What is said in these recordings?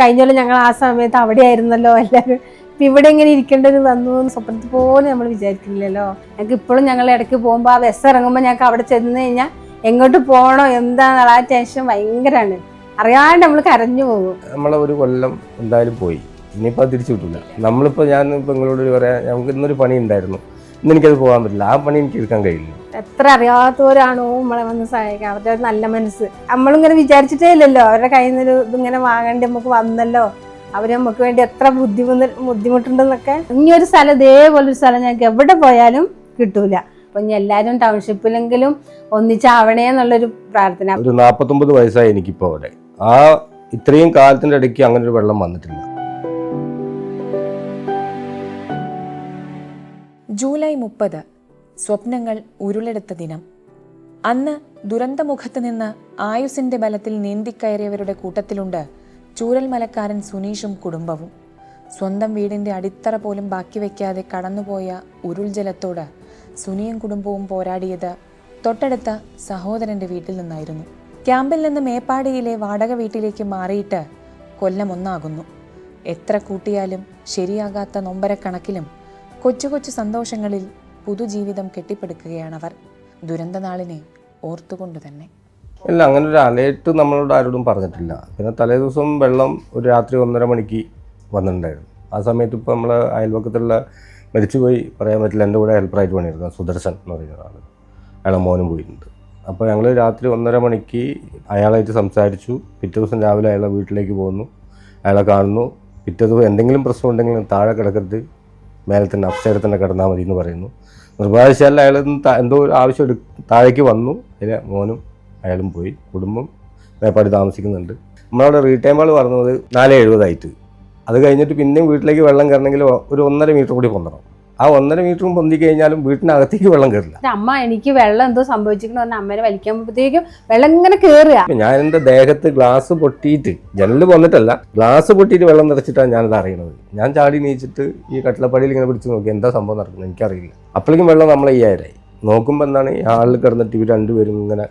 കഴിഞ്ഞ ഞങ്ങൾ ആ സമയത്ത് അവിടെ ആയിരുന്നല്ലോ എല്ലാവരും. ഇപ്പൊ ഇവിടെ ഇങ്ങനെ ഇരിക്കേണ്ടത് വന്നു എന്ന് സ്വപ്നത്തിൽ പോലും നമ്മൾ വിചാരിക്കില്ലല്ലോ ഞങ്ങൾക്ക് ഇപ്പോഴും ഞങ്ങൾ ഇടയ്ക്ക് പോകുമ്പോൾ ആ ബസ് ഇറങ്ങുമ്പോൾ ഞങ്ങൾക്ക് അവിടെ ചെന്ന് കഴിഞ്ഞാൽ എങ്ങോട്ട് പോകണോ എന്താന്നുള്ള ആ ടെൻഷൻ ഭയങ്കരമാണ് അറിയാണ്ട് നമ്മൾ കരഞ്ഞു പോകും. നമ്മളെ ഒരു കൊല്ലം എന്തായാലും പോയി. ഇനിയിപ്പോൾ അത് തിരിച്ചു കിട്ടില്ല നമ്മളിപ്പോൾ ഞാൻ ഇപ്പോൾ നിങ്ങളോട് പറയാം നമുക്ക് ഇന്നൊരു പണി ഉണ്ടായിരുന്നു. ഇന്ന് എനിക്കത് പോകാൻ പറ്റില്ല. ആ പണി എനിക്ക് എടുക്കാൻ കഴിയില്ല. എത്ര അറിയാത്തവരാണോ നമ്മളെ വന്ന് സഹായിക്കാം അവരുടെ ഒരു നല്ല മനസ്സ്. നമ്മളിങ്ങനെ വിചാരിച്ചിട്ടേ ഇല്ലല്ലോ. അവരുടെ കയ്യിൽ നിന്നൊരു ഇതിങ്ങനെ വാങ്ങേണ്ടി നമുക്ക് വന്നല്ലോ. അവർ നമുക്ക് വേണ്ടി എത്ര ബുദ്ധിമുട്ട് ബുദ്ധിമുട്ടുണ്ടെന്നൊക്കെ. ഇനി ഒരു സ്ഥലം ഇതേപോലെ ഒരു സ്ഥലം ഞങ്ങൾക്ക് എവിടെ പോയാലും കിട്ടൂല. അപ്പൊ ഇനി എല്ലാവരും ടൗൺഷിപ്പിലെങ്കിലും ഒന്നിച്ചാവണേ എന്നുള്ളൊരു പ്രാർത്ഥന. ഒരു നാൽപ്പത്തൊമ്പത് വയസ്സായി എനിക്കിപ്പോൾ അവിടെ. ആ ഇത്രയും കാലത്തിന്റെ ഇടയ്ക്ക് അങ്ങനെ ഒരു വെള്ളം വന്നിട്ടില്ല. ജൂലൈ മുപ്പത് സ്വപ്നങ്ങൾ ഉരുളെടുത്ത ദിനം. അന്ന് ദുരന്തമുഖത്ത് നിന്ന് ആയുസിന്റെ ബലത്തിൽ നീന്തിക്കയറിയവരുടെ കൂട്ടത്തിലുണ്ട് ചൂരൽമലക്കാരൻ സുനീഷും കുടുംബവും. സ്വന്തം വീടിന്റെ അടിത്തറ പോലും ബാക്കി വയ്ക്കാതെ കടന്നുപോയ ഉരുൾജലത്തോട് സുനിയും കുടുംബവും പോരാടിയത് തൊട്ടടുത്ത സഹോദരന്റെ വീട്ടിൽ നിന്നായിരുന്നു. ക്യാമ്പിൽ നിന്ന് മേപ്പാടിയിലെ വാടക വീട്ടിലേക്ക് മാറിയിട്ട് കൊല്ലം ഒന്നാകുന്നു. എത്ര കൂട്ടിയാലും ശരിയാകാത്ത നൊമ്പരക്കണക്കിലും കൊച്ചു കൊച്ചു സന്തോഷങ്ങളിൽ പുതുജീവിതം കെട്ടിപ്പടുക്കുകയാണവർ. ദുരന്തനാളിനെ ഓർത്തുകൊണ്ട് തന്നെ. ഇല്ല അങ്ങനെ ഒരു അലേർട്ട് നമ്മളോട് ആരോടും പറഞ്ഞിട്ടില്ല. പിന്നെ തലേ ദിവസം വെള്ളം ഒരു രാത്രി ഒന്നര മണിക്ക് വന്നിട്ടുണ്ടായിരുന്നു. ആ സമയത്ത് ഇപ്പോൾ നമ്മൾ അയൽവക്കത്തുള്ള മരിച്ചുപോയി പറയാൻ പറ്റില്ല എന്റെ കൂടെ ഹെൽപ്പറായിട്ട് പണിയെടുക്കുക സുദർശൻ എന്ന് പറയുന്ന ആൾ അയാളെ മോനും പോയിട്ടുണ്ട്. അപ്പോൾ ഞങ്ങൾ രാത്രി ഒന്നര മണിക്ക് അയാളായിട്ട് സംസാരിച്ചു. പിറ്റേ ദിവസം രാവിലെ അയാളെ വീട്ടിലേക്ക് പോകുന്നു അയാളെ കാണുന്നു. പിറ്റേ ദിവസം എന്തെങ്കിലും പ്രശ്നം ഉണ്ടെങ്കിൽ താഴെ കിടക്കരുത്. മേലെ തന്നെ അപ്സൈഡിൽ തന്നെ കിടന്നാൽ മതി എന്ന് പറയുന്നു. നിർഭാഗ്യശാല അയാൾ എന്തോ ഒരു ആവശ്യം താഴേക്ക് വന്നു. അതിലെ മോനും അയാളും പോയി. കുടുംബം മേപ്പാടി താമസിക്കുന്നുണ്ട്. നമ്മളവിടെ റീടൈം ആൾ പറഞ്ഞത് നാല് എഴുപതായിട്ട്. അത് കഴിഞ്ഞിട്ട് പിന്നെയും വീട്ടിലേക്ക് വെള്ളം കയറണമെങ്കിൽ ഒരു ഒന്നര മീറ്റർ കൂടി പൊന്തണം. ആ ഒന്നര മീറ്ററും പൊന്തി കഴിഞ്ഞാലും വീട്ടിനകത്തേക്ക് വെള്ളം കയറില്ല അമ്മ എനിക്ക് വെള്ളം എന്തോ സംഭവിച്ചിരിക്കണ പറഞ്ഞാൽ അമ്മേനെ വലിക്കുമ്പോഴത്തേക്കും വെള്ളം ഇങ്ങനെ കയറുക ഞാൻ എന്റെ ദേഹത്ത് ഗ്ലാസ് പൊട്ടിയിട്ട് ജനൽ വന്നിട്ടല്ല ഗ്ലാസ് പൊട്ടിയിട്ട് വെള്ളം നിറച്ചിട്ടാണ് ഞാനത് അറിയണത്. ഞാൻ ചാടി നീച്ചിട്ട് ഈ കട്ടിലപ്പടിയിൽ ഇങ്ങനെ പിടിച്ച് നോക്കി എന്താ സംഭവം നടക്കുന്നത് എനിക്കറിയില്ല. അപ്പോഴേക്കും വെള്ളം നമ്മളെ അയ്യായിരമായി നോക്കുമ്പോൾ എന്താണ് ഈ ആളിൽ കിടന്നിട്ട് ഇവർ രണ്ടുപേരും ഇങ്ങനെ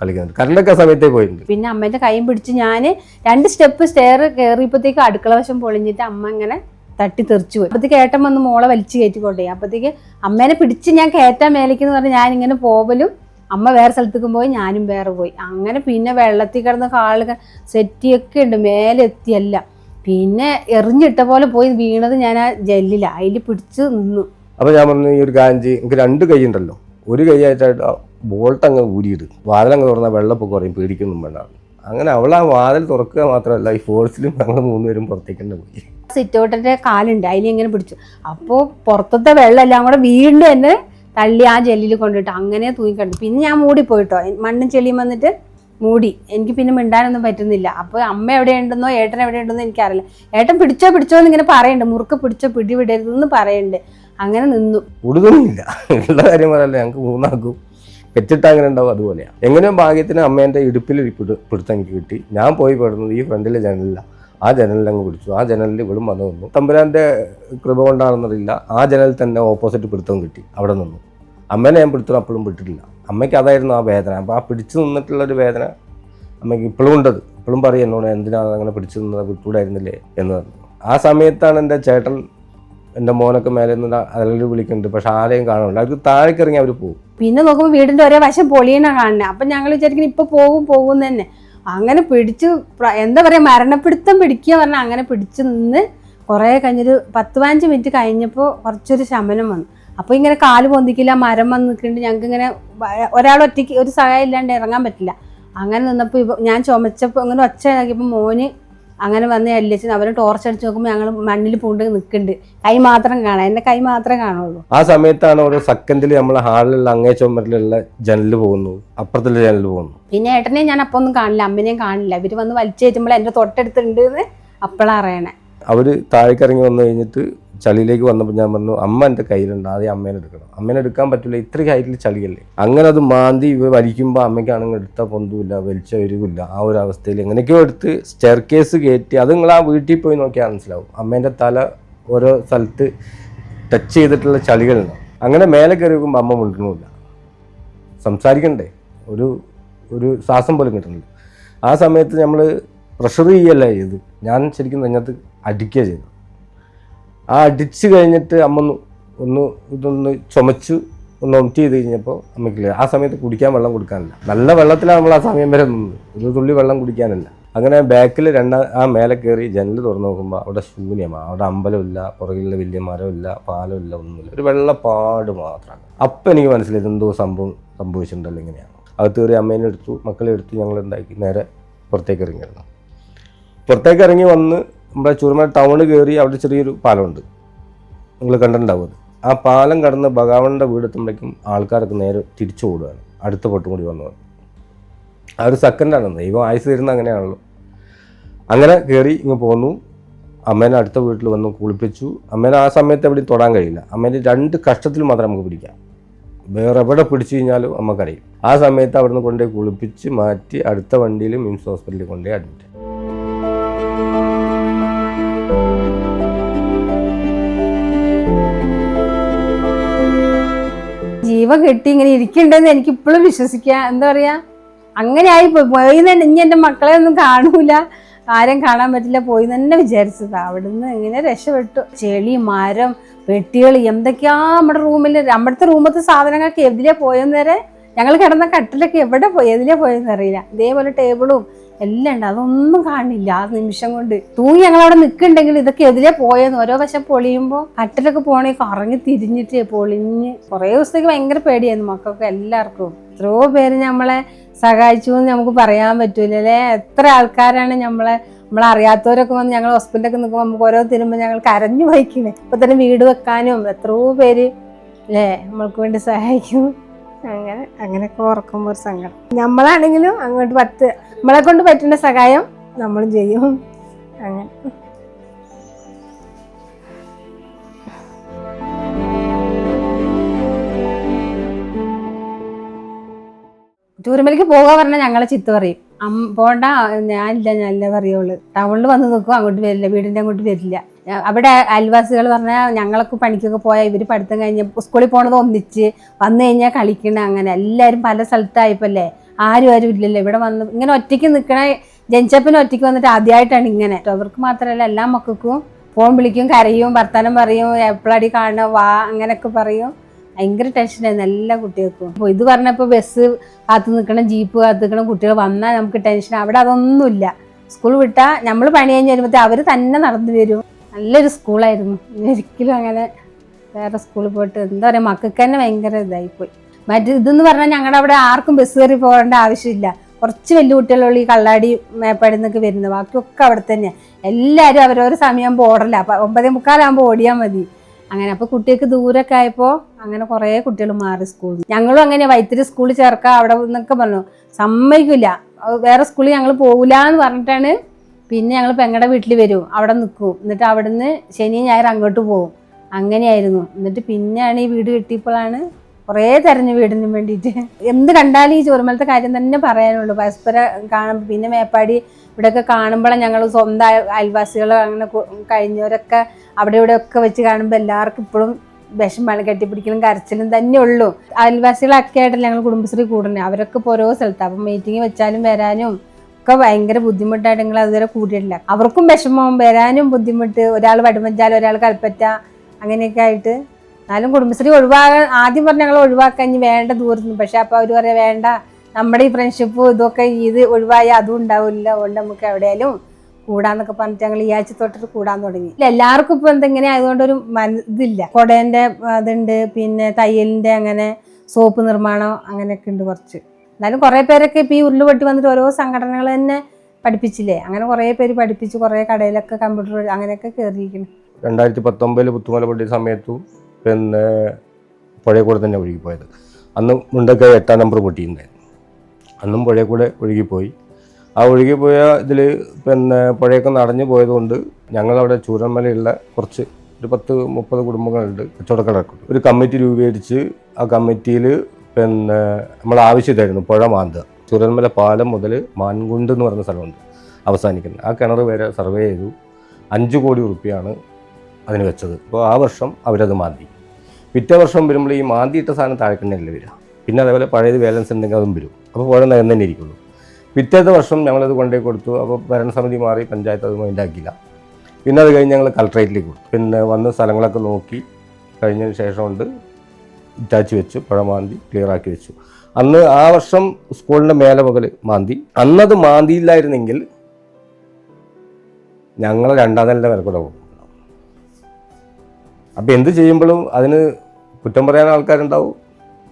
കളിക്കുന്നുണ്ട്. കറണ്ടൊക്കെ സമയത്തേ പോയിട്ടുണ്ട്. പിന്നെ അമ്മേന്റെ കൈയും പിടിച്ച് ഞാൻ രണ്ട് സ്റ്റെപ്പ് സ്റ്റെയർ കയറിയപ്പോഴത്തേക്ക് അടുക്കള വശം പൊളിഞ്ഞിട്ട് അമ്മ ഇങ്ങനെ തട്ടി തെറിച്ചു പോയി. അപ്പത്തേക്ക് ഏട്ടൻ വന്ന് മോളെ വലിച്ചു കയറ്റിക്കൊണ്ടേ. അപ്പത്തേക്ക് അമ്മേനെ പിടിച്ച് ഞാൻ കയറ്റാൻ മേലേക്ക് എന്ന് പറഞ്ഞ് ഞാൻ ഇങ്ങനെ പോവലും അമ്മ വേറെ സ്ഥലത്തേക്ക് പോയി ഞാനും വേറെ പോയി. അങ്ങനെ പിന്നെ വെള്ളത്തിൽ കിടന്ന കാളുകൾ സെറ്റിയൊക്കെ ഉണ്ട് മേലെ എത്തിയല്ല പിന്നെ എറിഞ്ഞിട്ട പോലെ പോയി വീണത് ഞാൻ ആ ജെല്ലില. അതിൽ പിടിച്ച് നിന്നു. അപ്പൊ ഞാൻ പറഞ്ഞു ഈ ഒരു കാഞ്ചി എനിക്ക് രണ്ട് കൈ ഉണ്ടല്ലോ. ഒരു കൈ ആയിട്ട് ബോൾട്ട് അങ്ങ് ഊരിയിട്ട് വാതിലങ്ങ് തുറന്നാൽ വെള്ളപ്പൊക്കെ കുറയും പേടിക്കൊന്നും വേണ്ട. അങ്ങനെ അവൾ ആ വാതിൽ തുറക്കുക മാത്രമല്ല ഈ ഫോഴ്സിലും ഞങ്ങൾ മൂന്നുപേരും പുറത്തേക്ക് തന്നെ പോയി. സിറ്റൗട്ടിന്റെ കാലുണ്ട് അതിൽ ഇങ്ങനെ പിടിച്ചു. അപ്പോൾ പുറത്തത്തെ വെള്ളം എല്ലാം കൂടെ വീണ്ടും എന്നെ തള്ളി ആ ജെല്ലിൽ കൊണ്ടിട്ട് അങ്ങനെ തൂങ്ങിക്കണ്ടു പിന്നെ ഞാൻ മൂടി പോയിട്ടോ. മണ്ണും ചെളിയും വന്നിട്ട് മൂടി. എനിക്ക് പിന്നെ മിണ്ടാനൊന്നും പറ്റുന്നില്ല. അപ്പോൾ അമ്മ എവിടെയുണ്ടെന്നോ ഏട്ടൻ എവിടെയുണ്ടെന്നോ എനിക്കറിയില്ല. ഏട്ടൻ പിടിച്ചോ പിടിച്ചോ എന്ന് ഇങ്ങനെ പറയുന്നുണ്ട് മുറുക്ക് പിടിച്ചോ പിടി വിടരുതെന്ന് പറയുന്നുണ്ട് അങ്ങനെ നിന്നു. ഉടുതൊന്നുമില്ല. ഉള്ള കാര്യം പറയല്ല ഞങ്ങൾക്ക് മൂന്നാക്കും. പെറ്റിട്ട് അങ്ങനെ ഉണ്ടാവും അതുപോലെയാണ് എങ്ങനെയും ഭാഗ്യത്തിന് അമ്മേന്റെ ഇടുപ്പിൽ പിടുത്തം കിട്ടി. ഞാൻ പോയി പെടുന്നത് ഈ ഫ്രണ്ടിലെ ജനലില്ല ആ ജനലിൽ അങ്ങ് പിടിച്ചു. ആ ജനലിൽ ഇവളും വന്നു നിന്നു. തമ്പുരാന്റെ കൃപ കൊണ്ടാണെന്നറിയില്ല. ആ ജനലിൽ തന്നെ ഓപ്പോസിറ്റ് പിടുത്തവും കിട്ടി. അവിടെ നിന്നു. അമ്മേനെ ഞാൻ പിടുത്തം അപ്പോഴും വിട്ടിട്ടില്ല. അമ്മയ്ക്ക് അതായിരുന്നു ആ വേദന. അപ്പോൾ ആ പിടിച്ചു നിന്നിട്ടുള്ള ഒരു വേദന അമ്മയ്ക്ക് ഇപ്പോഴും ഉണ്ടത്. ഇപ്പോഴും പറയും എന്നോട് എന്തിനാണ് അങ്ങനെ പിടിച്ചു നിന്നത്? വിട്ടൂടായിരുന്നില്ലേ? എന്ന് പറഞ്ഞു. ആ സമയത്താണ് എന്റെ ചേട്ടൻ എന്റെ മോനൊക്കെ മേലെ നിന്ന് അതിലൊരു വിളിക്കുന്നുണ്ട്. പക്ഷെ ആരെയും കാണുന്നില്ല. അവർക്ക് താഴേക്ക് ഇറങ്ങി അവർ പോകും. പിന്നെ നോക്കുമ്പോൾ വീടിന്റെ ഒരേ വശം പൊളിയണ കാണുന്നത് അപ്പം ഞങ്ങൾ വിചാരിക്കുന്നത് ഇപ്പൊ പോകും പോകും തന്നെ. അങ്ങനെ പിടിച്ച് എന്താ പറയാ മരണപ്പിടുത്തം പിടിക്കുക പറഞ്ഞാൽ അങ്ങനെ പിടിച്ച് നിന്ന് കുറേ കഴിഞ്ഞൊരു പത്ത് പതിനഞ്ച് മിനിറ്റ് കഴിഞ്ഞപ്പോൾ കുറച്ചൊരു ശമനം വന്നു. അപ്പോൾ ഇങ്ങനെ കാൽ പൊന്തിക്കില്ല മരം വന്ന് നിൽക്കുന്നുണ്ട് ഞങ്ങൾക്ക് ഇങ്ങനെ ഒരാൾ ഒറ്റയ്ക്ക് ഒരു സഹായം ഇല്ലാണ്ട് ഇറങ്ങാൻ പറ്റില്ല. അങ്ങനെ നിന്നപ്പോൾ ഞാൻ ചുമച്ചപ്പോൾ അങ്ങനെ ഒച്ച മോന് അങ്ങനെ വന്ന് എല്ലിച്ച് അവർ ടോർച്ച് അടിച്ച് നോക്കുമ്പോൾ ഞങ്ങൾ മണ്ണിൽ പൂണ്ട് നിൽക്കുന്നുണ്ട് കൈ മാത്രം കാണാം. എന്റെ കൈ മാത്രമേ കാണുള്ളൂ. ആ സമയത്താണ് ഓരോ സെക്കൻഡിൽ നമ്മളെ ഹാളിലുള്ള അങ്ങേ ചുമരിലുള്ള ജനലിൽ പോകുന്നു. അപ്പുറത്തുള്ള ജനലിൽ പോകുന്നു. പിന്നെ ഏട്ടനെ ഞാൻ അപ്പൊ ഒന്നും കാണില്ല. അമ്മനെയും കാണില്ല. ഇവർ വന്ന് വലിച്ചേറ്റുമ്പോൾ എന്റെ തൊട്ടടുത്തുണ്ട് അപ്പോഴാണ് അറിയണേ. അവർ താഴേക്കിറങ്ങി വന്നു കഴിഞ്ഞിട്ട് ചളിയിലേക്ക് വന്നപ്പോൾ ഞാൻ പറഞ്ഞു അമ്മ എന്റെ കയ്യിലുണ്ട് ആദ്യം അമ്മേനെ എടുക്കണം. അമ്മേനെ എടുക്കാൻ പറ്റില്ല ഇത്രയും ഹൈറ്റിൽ ചളിയല്ലേ? അങ്ങനെ അത് മാന്തി ഇവ വലിക്കുമ്പോൾ അമ്മയ്ക്കാണെങ്കിൽ എടുത്താൽ പൊന്തുമില്ല വലിച്ച വരുവില്ല ആ ഒരു അവസ്ഥയിൽ എങ്ങനെയൊക്കെയോ എടുത്ത് സ്റ്റെയർ കേസ് കയറ്റി അത് നിങ്ങൾ ആ വീട്ടിൽ പോയി നോക്കിയാൽ മനസ്സിലാവും. അമ്മേന്റെ തല ഓരോ സ്ഥലത്ത് ടച്ച് ചെയ്തിട്ടുള്ള ചളികളുണ്ടാവും അങ്ങനെ മേലെ കയറി വയ്ക്കുമ്പോൾ അമ്മ മുണ്ടണമില്ല സംസാരിക്കണ്ടേ? ഒരു ഒരു ശ്വാസം പോലും കിട്ടണില്ല ആ സമയത്ത് നമ്മൾ പ്രഷർ ചെയ്യല്ല ചെയ്ത്? ഞാൻ ശരിക്കും അതിനകത്ത് അടിക്കുക ചെയ്തു ആ അടിച്ച് കഴിഞ്ഞിട്ട് അമ്മ ഒന്ന് ഇതൊന്ന് ചുമച്ചു ഒന്ന് ഒമിറ്റ് ചെയ്ത് കഴിഞ്ഞപ്പോൾ അമ്മയ്ക്കില്ല ആ സമയത്ത് കുടിക്കാൻ വെള്ളം കൊടുക്കാനില്ല. നല്ല വെള്ളത്തിലാണ് നമ്മൾ ആ സമയം വരെ നിന്നത്. ഒരു തുള്ളി വെള്ളം കുടിക്കാനില്ല. അങ്ങനെ ബാക്കിൽ രണ്ടാം ആ മേലെ കയറി ജനൽ തുറന്നു നോക്കുമ്പോൾ അവിടെ ശൂന്യമാണ് അവിടെ അമ്പലമില്ല പുറകിലുള്ള വലിയ മരമില്ല പാലമില്ല ഒന്നുമില്ല. ഒരു വെള്ളപ്പാട് മാത്രമാണ് അപ്പം എനിക്ക് മനസ്സിലായി എന്തോ സംഭവം സംഭവിച്ചിട്ടുണ്ടല്ലോ ഇങ്ങനെയാണ്. അകത്ത് കയറി അമ്മേനെ എടുത്തു മക്കളെ എടുത്തു ഞങ്ങൾ എന്താക്കി? നേരെ പുറത്തേക്ക് ഇറങ്ങിയിരുന്നു. പുറത്തേക്ക് ഇറങ്ങി വന്ന് നമ്മുടെ ചുരുമല ടൗൺ കയറി അവിടെ ചെറിയൊരു പാലമുണ്ട്. നിങ്ങൾ കണ്ടിട്ടുണ്ടാവും ആ പാലം കടന്ന് ഭഗവാന്റെ വീടെത്തുമ്പോഴേക്കും ആൾക്കാരൊക്കെ നേരെ തിരിച്ചു ഓടുകയാണ്. അടുത്ത പൊട്ടും കൂടി വന്നു. ആ ഒരു സെക്കൻഡാണ് ദൈവം ആയുസ് തരുന്ന അങ്ങനെയാണല്ലോ. അങ്ങനെ കയറി ഇങ്ങ് പോന്നു. അമ്മേനെ അടുത്ത വീട്ടിൽ വന്ന് കുളിപ്പിച്ചു. അമ്മേനെ ആ സമയത്ത് എവിടെയും തൊടാൻ കഴിയില്ല. അമ്മേന്റെ രണ്ട് കഷ്ടത്തിൽ മാത്രം നമുക്ക് പിടിക്കാം. വേറെ എവിടെ പിടിച്ചു കഴിഞ്ഞാലും നമുക്കറിയും ആ സമയത്ത് അവിടുന്ന് കൊണ്ടുപോയി കുളിപ്പിച്ച് മാറ്റി അടുത്ത വണ്ടിയിൽ മിംസ് ഹോസ്പിറ്റലിൽ കൊണ്ടുപോയി അഡ്മിറ്റ് ജീവൻ കെട്ടി ഇങ്ങനെ ഇരിക്കണ്ടെന്ന് എനിക്ക് ഇപ്പോഴും വിശ്വസിക്കാം. എന്താ പറയാ? അങ്ങനെ ആയി പോയി പോയി തന്നെ ഇനി എന്റെ മക്കളെ ഒന്നും കാണൂല. ആരും കാണാൻ പറ്റില്ല. പോയി തന്നെ വിചാരിച്ചത്. അവിടുന്ന് ഇങ്ങനെ രക്ഷപ്പെട്ടു. ചെളി മരം പെട്ടികൾ എന്തൊക്കെയാ നമ്മുടെ റൂമിൽ നമ്മുടെ റൂമത്തെ സാധനങ്ങളൊക്കെ എതിലെ പോയെന്ന് വരെ ഞങ്ങൾ കിടന്ന കട്ടിലൊക്കെ എവിടെ പോയി എതിലെ പോയെന്ന് അറിയില്ല. ഇതേപോലെ ടേബിളും എല്ലാം ഉണ്ട്. അതൊന്നും കാണില്ല. ആ നിമിഷം കൊണ്ട്. തൂങ്ങി ഞങ്ങൾ അവിടെ നിൽക്കുന്നുണ്ടെങ്കിൽ ഇതൊക്കെ എതിരെ പോയെന്ന് ഓരോ വശം പൊളിയുമ്പോൾ കട്ടിലൊക്കെ പോണേ കറങ്ങി തിരിഞ്ഞിട്ട് പൊളിഞ്ഞ് കുറേ ദിവസത്തേക്ക് ഭയങ്കര പേടിയായിരുന്നു മക്കൾക്ക് എല്ലാവർക്കും. എത്രയോ പേര് നമ്മളെ സഹായിച്ചു എന്ന് നമുക്ക് പറയാൻ പറ്റൂല അല്ലേ? എത്ര ആൾക്കാരാണ് നമ്മളെ അറിയാത്തവരൊക്കെ വന്ന് ഞങ്ങൾ ഹോസ്പിറ്റലൊക്കെ നിൽക്കുമ്പോൾ നമുക്ക് ഓരോ തിരുമ്പോൾ ഞങ്ങൾ കരഞ്ഞു വഹിക്കുന്നത് ഇപ്പൊ തന്നെ വീട് വെക്കാനും എത്രയോ പേര് അല്ലേ നമ്മൾക്ക് വേണ്ടി സഹായിക്കും. അങ്ങനെ അങ്ങനെയൊക്കെ ഓർക്കുമ്പോൾ ഒരു സങ്കടം. നമ്മളാണെങ്കിലും അങ്ങോട്ട് പത്ത് നമ്മളെ കൊണ്ട് പറ്റുന്ന സഹായം നമ്മളും ചെയ്യും. അങ്ങനെ. ചൂരമലക്ക് പോകാൻ പറഞ്ഞാൽ ഞങ്ങളെ ചിത്ത പറയും. അമ്മ പോണ്ട ഞാനില്ല ഞാനല്ലേ പറയുള്ളൂ. ടൗണിൽ വന്ന് നിൽക്കും അങ്ങോട്ട് വരില്ല വീടിന്റെ അങ്ങോട്ട് വരില്ല. അവിടെ അയൽവാസികൾ പറഞ്ഞാൽ ഞങ്ങളൊക്കെ പണിക്കൊക്കെ പോയാൽ ഇവർ പഠിത്തം കഴിഞ്ഞ് സ്കൂളിൽ പോണത് ഒന്നിച്ച് വന്നു കഴിഞ്ഞാൽ കളിക്കണം അങ്ങനെ എല്ലാവരും പല സ്ഥലത്തായപ്പോല്ലേ? ആരും ആരും ഇല്ലല്ലോ. ഇവിടെ വന്ന് ഇങ്ങനെ ഒറ്റയ്ക്ക് നിൽക്കണ ജനിച്ചപ്പിന് ഒറ്റയ്ക്ക് വന്നിട്ട് ആദ്യമായിട്ടാണ് ഇങ്ങനെ. അവർക്ക് മാത്രമല്ല എല്ലാ മക്കൾക്കും ഫോൺ വിളിക്കും കരയും വർത്തമാനം പറയും എപ്പോഴടി കാണുക വാ അങ്ങനെയൊക്കെ പറയും. ഭയങ്കര ടെൻഷനായിരുന്നു എല്ലാ കുട്ടികൾക്കും. അപ്പോൾ ഇത് പറഞ്ഞപ്പോൾ ബസ് കാത്തു നിൽക്കണം ജീപ്പ് കാത്തു നിൽക്കണം കുട്ടികൾ വന്നാൽ നമുക്ക് ടെൻഷൻ അവിടെ അതൊന്നുമില്ല. സ്കൂൾ വിട്ടാൽ നമ്മൾ പണി കഴിഞ്ഞ് വരുമ്പോഴത്തേ അവർ തന്നെ നടന്നു വരും. നല്ലൊരു സ്കൂളായിരുന്നു ഒരിക്കലും അങ്ങനെ വേറെ സ്കൂളിൽ പോയിട്ട് എന്താ പറയുക മക്കൾക്ക് തന്നെ ഭയങ്കര ഇതായിപ്പോയി. മറ്റേ ഇതെന്ന് പറഞ്ഞാൽ ഞങ്ങളുടെ അവിടെ ആർക്കും ബസ് കയറി പോകേണ്ട ആവശ്യമില്ല. കുറച്ച് വലിയ കുട്ടികളുള്ള ഈ കള്ളാടി മേപ്പാടി നിന്നൊക്കെ വരുന്നത്. ബാക്കിയൊക്കെ അവിടെ തന്നെയാണ് എല്ലാവരും അവരവരെ സമയമാകുമ്പോൾ ഓടല അപ്പം ഒമ്പതേ മുക്കാലാകുമ്പോൾ ഓടിയാൽ മതി. അങ്ങനെ അപ്പോൾ കുട്ടികൾക്ക് ദൂരമൊക്കെ ആയപ്പോൾ അങ്ങനെ കുറേ കുട്ടികൾ മാറി സ്കൂളിൽ ഞങ്ങളും അങ്ങനെ വൈത്തിരി സ്കൂളിൽ ചേർക്കുക അവിടെ നിന്നൊക്കെ പറഞ്ഞു. സമ്മതിക്കില്ല വേറെ സ്കൂളിൽ ഞങ്ങൾ പോകില്ല എന്ന് പറഞ്ഞിട്ടാണ് പിന്നെ ഞങ്ങൾ പെങ്ങടെ വീട്ടിൽ വരും. അവിടെ നിൽക്കും എന്നിട്ട് അവിടുന്ന് ശനി ഞായർ അങ്ങോട്ട് പോകും അങ്ങനെയായിരുന്നു. എന്നിട്ട് പിന്നെയാണ് ഈ വീട് കിട്ടിയപ്പോഴാണ് കുറേ തെരഞ്ഞു വീടിന് വേണ്ടിയിട്ട്. എന്ത് കണ്ടാലും ഈ ചോറുമലത്തെ കാര്യം തന്നെ പറയാനുള്ളൂ. പരസ്പരം കാണുമ്പോൾ പിന്നെ മേപ്പാടി ഇവിടെയൊക്കെ കാണുമ്പോഴാണ് ഞങ്ങൾ സ്വന്തം അയൽ- അയൽവാസികൾ അങ്ങനെ കഴിഞ്ഞവരൊക്കെ അവിടെ ഇവിടെ ഒക്കെ വെച്ച് കാണുമ്പോൾ എല്ലാവർക്കും ഇപ്പോഴും വിഷമാണ് കെട്ടിപ്പിടിക്കലും കരച്ചിലും തന്നെ ഉള്ളൂ. അയൽവാസികളൊക്കെ ആയിട്ടല്ല ഞങ്ങൾ കുടുംബശ്രീ കൂടുന്നത് അവരൊക്കെ ഇപ്പോൾ ഓരോ സ്ഥലത്ത്. അപ്പം മീറ്റിംഗ് വെച്ചാലും വരാനും ഒക്കെ ഭയങ്കര ബുദ്ധിമുട്ടായിട്ട് ഞങ്ങൾ അതുവരെ കൂടിയിട്ടില്ല. അവർക്കും വിഷമം വരാനും ബുദ്ധിമുട്ട്. ഒരാൾ വടുമഞ്ചാൽ ഒരാൾ കൽപ്പറ്റ അങ്ങനെയൊക്കെ ആയിട്ട് എന്നാലും കുടുംബശ്രീ ഒഴിവാകാൻ ആദ്യം പറഞ്ഞ ഞങ്ങൾ ഒഴിവാക്കാൻ ഇനി വേണ്ട ദൂരത്തുനിന്ന് പക്ഷെ അപ്പോൾ അവർ പറയാം വേണ്ട നമ്മുടെ ഈ ഫ്രണ്ട്ഷിപ്പ് ഇതൊക്കെ ഇത് ഒഴിവായി അതും ഉണ്ടാവില്ല. അതുകൊണ്ട് നമുക്ക് എവിടെയാലും കൂടാന്നൊക്കെ പറഞ്ഞിട്ട് ഞങ്ങൾ ഈ ആഴ്ച തൊട്ടിട്ട് കൂടാൻ തുടങ്ങി. ഇല്ല എല്ലാവർക്കും ഇപ്പൊ എന്തെങ്ങനെ ആയതുകൊണ്ട് ഒരു മന ഇതില്ല. കുടേന്റെ അതുണ്ട് പിന്നെ തയ്യലിന്റെ അങ്ങനെ സോപ്പ് നിർമ്മാണം അങ്ങനെയൊക്കെ ഉണ്ട് കുറച്ച്. എന്നാലും കുറേ പേരൊക്കെ ഇപ്പൊ ഈ ഉരുൾ പൊട്ടി വന്നിട്ട് ഓരോ സംഘടനകൾ തന്നെ പഠിപ്പിച്ചില്ലേ? അങ്ങനെ കുറേ പേര് പഠിപ്പിച്ച് കുറേ കടയിലൊക്കെ കമ്പ്യൂട്ടർ അങ്ങനെയൊക്കെ കയറിയിരിക്കുന്നു രണ്ടായിരത്തി പത്തൊമ്പതിൽ പുത്തുമല പൊട്ടിയ സമയത്തും പിന്നെ പുഴയിൽ കൂടെ തന്നെ ഒഴുകിപ്പോയത്. അന്ന് മുണ്ടൊക്കെ എട്ടാം നമ്പർ പൊട്ടിയിട്ടുണ്ടായിരുന്നു. അന്നും പുഴയിൽ കൂടെ ഒഴുകിപ്പോയി. ആ ഒഴുകിപ്പോയ ഇതിൽ പിന്നെ പുഴയൊക്കെ നടഞ്ഞു പോയതുകൊണ്ട് ഞങ്ങളവിടെ ചൂരന്മലയുള്ള കുറച്ച് ഒരു പത്ത് മുപ്പത് കുടുംബങ്ങളുണ്ട് കച്ചവടക്കാരൊക്കെ ഒരു കമ്മിറ്റി രൂപീകരിച്ച് ആ കമ്മിറ്റിയിൽ പിന്നെ നമ്മൾ ആവശ്യമായിരുന്നു പുഴ മാന്തുക. ചുരന്മല പാലം മുതൽ മാൻകുണ്ട് എന്ന് പറയുന്ന സ്ഥലമുണ്ട് അവസാനിക്കുന്നത്. ആ കിണർ വരെ സർവേ ചെയ്തു. അഞ്ച് കോടി റുപ്യാണ് അതിന് വെച്ചത്. അപ്പോൾ ആ വർഷം അവരത് മാന്തി. പിറ്റേ വർഷം വരുമ്പോൾ ഈ മാന്തിയിട്ട സാധനം താഴേക്കണ്ണല്ലേ വരിക? പിന്നെ അതേപോലെ പഴയത് ബാലൻസ് ഉണ്ടെങ്കിൽ അതും വരും. അപ്പോൾ പുഴ നഗരം തന്നെ ഇരിക്കുള്ളൂ. പിറ്റേത്തെ വർഷം ഞങ്ങളത് കൊണ്ടുപോയി കൊടുത്തു. അപ്പോൾ ഭരണസമിതി മാറി പഞ്ചായത്ത് അത് മൈൻഡാക്കിയില്ല പിന്നെ അത് കഴിഞ്ഞ് ഞങ്ങൾ കളക്ട്രേറ്റിലേക്ക് കൊടുത്തു. പിന്നെ വന്ന് സ്ഥലങ്ങളൊക്കെ നോക്കി കഴിഞ്ഞതിന് ശേഷം കൊണ്ട് ഇറ്റാച്ച് വെച്ചു പുഴ മാന്തി ക്ലിയർ ആക്കി വെച്ചു. അന്ന് ആ വർഷം സ്കൂളിന്റെ മേലെ മുതൽ മാന്തി. അന്നത് മാന്തിയില്ലായിരുന്നെങ്കിൽ ഞങ്ങൾ രണ്ടാം നിലയുടെ വില പോകും അപ്പോൾ എന്ത് ചെയ്യുമ്പോഴും അതിന് കുറ്റം പറയാൻ ആൾക്കാരുണ്ടാവും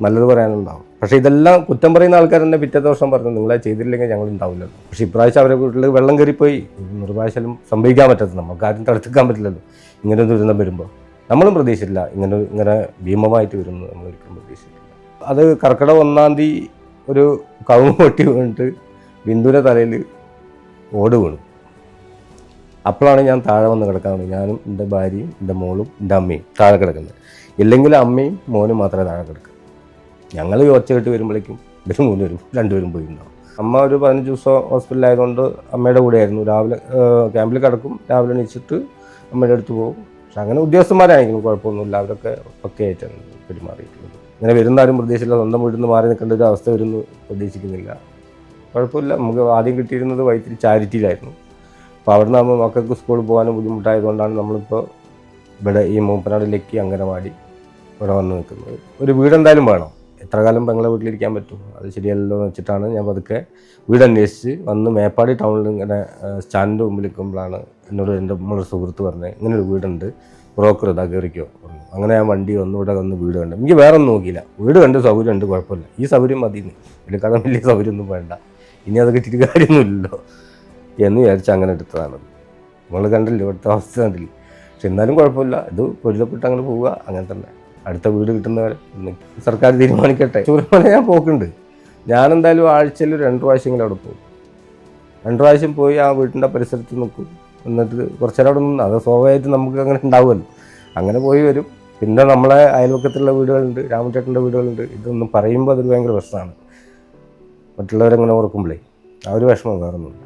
നല്ലത് പറയാനുണ്ടാവും. പക്ഷേ ഇതെല്ലാം കുറ്റം പറയുന്ന ആൾക്കാർ തന്നെ പിറ്റേ ദിവസം പറഞ്ഞു നിങ്ങളെ ചെയ്തില്ലെങ്കിൽ ഞങ്ങൾ ഉണ്ടാവില്ലല്ലോ പക്ഷേ ഇപ്രാവശ്യം അവരെ വീട്ടിൽ വെള്ളം കയറിപ്പോയി. നിർഭാഷലും സംഭവിക്കാൻ പറ്റത്തില്ല. നമുക്ക് ആരും തടുത്തിക്കാൻ പറ്റില്ലല്ലോ. ഇങ്ങനെ ദുരന്തം വരുമ്പോൾ നമ്മളും പ്രതീക്ഷിച്ചില്ല ഇങ്ങനെ ഇങ്ങനെ ഭീമമായിട്ട് വരുന്നു നമ്മൾ ഒരിക്കലും പ്രതീക്ഷിച്ചില്ല അത് കർക്കിടക ഒന്നാം തീയതി ഒരു കവുങ്ങ് പൊട്ടി വീണിട്ട് ബിന്ദുവിന്റെ തലയിൽ ഓട് വീണു. അപ്പോഴാണ് ഞാൻ താഴെ വന്ന് കിടക്കാൻ ഞാനും എന്റെ ഭാര്യയും എന്റെ മോളും എന്റെ അമ്മയും താഴെ കിടക്കുന്നത്. ഇല്ലെങ്കിൽ അമ്മയും മോനും മാത്രമേ താഴെ കിടക്കുക ഞങ്ങൾ ഒച്ച കെട്ട് വരുമ്പോഴേക്കും മൂന്ന് വരും രണ്ടുപേരും പോയിട്ടുണ്ടാവും അമ്മ ഒരു പതിനഞ്ച് ദിവസം ഹോസ്പിറ്റലായതുകൊണ്ട് അമ്മയുടെ കൂടെയായിരുന്നു രാവിലെ ക്യാമ്പിൽ കിടക്കും. രാവിലെ എണീച്ചിട്ട് അമ്മയുടെ അടുത്ത് പോകും. പക്ഷെ അങ്ങനെ ഉദ്യോഗസ്ഥന്മാരായിരിക്കും. കുഴപ്പമൊന്നുമില്ല. അവരൊക്കെ ഒക്കെ ആയിട്ടാണ് പെരുമാറിയിട്ടുള്ളത്. ഇങ്ങനെ വരുന്നാലും പ്രതീക്ഷിച്ചില്ല സ്വന്തം വീട്ടിൽ നിന്ന് മാറി നിൽക്കേണ്ട ഒരു അവസ്ഥ വരുന്നു. പ്രതീക്ഷിക്കുന്നില്ല. കുഴപ്പമില്ല. നമുക്ക് ആദ്യം കിട്ടിയിരുന്നത് വൈത്തിരി ചാരിറ്റിയിലായിരുന്നു. അപ്പോൾ അവിടെ നിന്ന് മക്കൾക്ക് സ്കൂളിൽ പോകാനും ബുദ്ധിമുട്ടായതുകൊണ്ടാണ് നമ്മളിപ്പോൾ ഇവിടെ ഈ മൂപ്പനാടിലേക്ക് അങ്കനവാടി ഇവിടെ വന്ന് നിൽക്കുന്നത്. ഒരു വീടെന്തായാലും വേണം. എത്ര കാലം പെങ്ങളെ വീട്ടിലിരിക്കാൻ പറ്റും? അത് ശരിയല്ലോ എന്ന് വെച്ചിട്ടാണ് ഞാൻ പതുക്കെ വീട് അന്വേഷിച്ച് വന്ന് മേപ്പാടി ടൗണിൽ ഇങ്ങനെ സ്റ്റാൻഡിന്റെ മുമ്പിൽ നിൽക്കുമ്പോഴാണ് എന്നോട് എന്റെ നമ്മളൊരു സുഹൃത്ത് പറഞ്ഞത് ഇങ്ങനെ ഒരു വീടുണ്ട് ബ്രോക്കർ ഇതാ കയറിക്കോ. പറഞ്ഞു. അങ്ങനെ ഞാൻ വണ്ടി വന്നു ഇവിടെ വന്ന് വീട് കണ്ടു. എനിക്ക് വേറെ ഒന്നും നോക്കിയില്ല. വീട് കണ്ട് സൗകര്യം ഉണ്ട് കുഴപ്പമില്ല. ഈ സൗകര്യം മതി കഥ വലിയ സൗകര്യമൊന്നും വേണ്ട. ഇനി അത് കിട്ടിയിട്ട് കാര്യമൊന്നുമില്ലല്ലോ. എന്ന് വിചാരിച്ച് അങ്ങനെ എടുത്തതാണ്. നമ്മൾ കണ്ടില്ല ഇവിടുത്തെ അവസ്ഥ കണ്ടില്ല? പക്ഷെ എന്നാലും കുഴപ്പമില്ല. ഇത് പൊരുത്തപ്പെട്ട് അങ്ങനെ പോവുക. അങ്ങനെ തന്നെ. അടുത്ത വീട് കിട്ടുന്നവരെ സർക്കാർ തീരുമാനിക്കട്ടെ. ചൂരമല ഞാൻ പോക്കുണ്ട്. ഞാൻ എന്തായാലും ആഴ്ചയിൽ രണ്ട് പ്രാവശ്യമെങ്കിലും അവിടെ പോകും. രണ്ട് പ്രാവശ്യം പോയി ആ വീട്ടിന്റെ പരിസരത്ത് നിൽക്കും. എന്നിട്ട് കുറച്ചു നേരം അവിടെ നിന്ന് അത് സ്വാഭാവികമായിട്ട് നമുക്ക് അങ്ങനെ ഉണ്ടാവുമല്ലോ. അങ്ങനെ പോയി വരും. പിന്നെ നമ്മളെ അയൽവക്കത്തുള്ള വീടുകളുണ്ട് രാമചേട്ടന്റെ വീടുകളുണ്ട്. ഇതൊന്നും പറയുമ്പോൾ അതൊരു ഭയങ്കര പ്രശ്നമാണ്. മറ്റുള്ളവരങ്ങനെ ഓർക്കുമ്പോഴേ ആ ഒരു വിഷമം വേറൊന്നുമില്ല.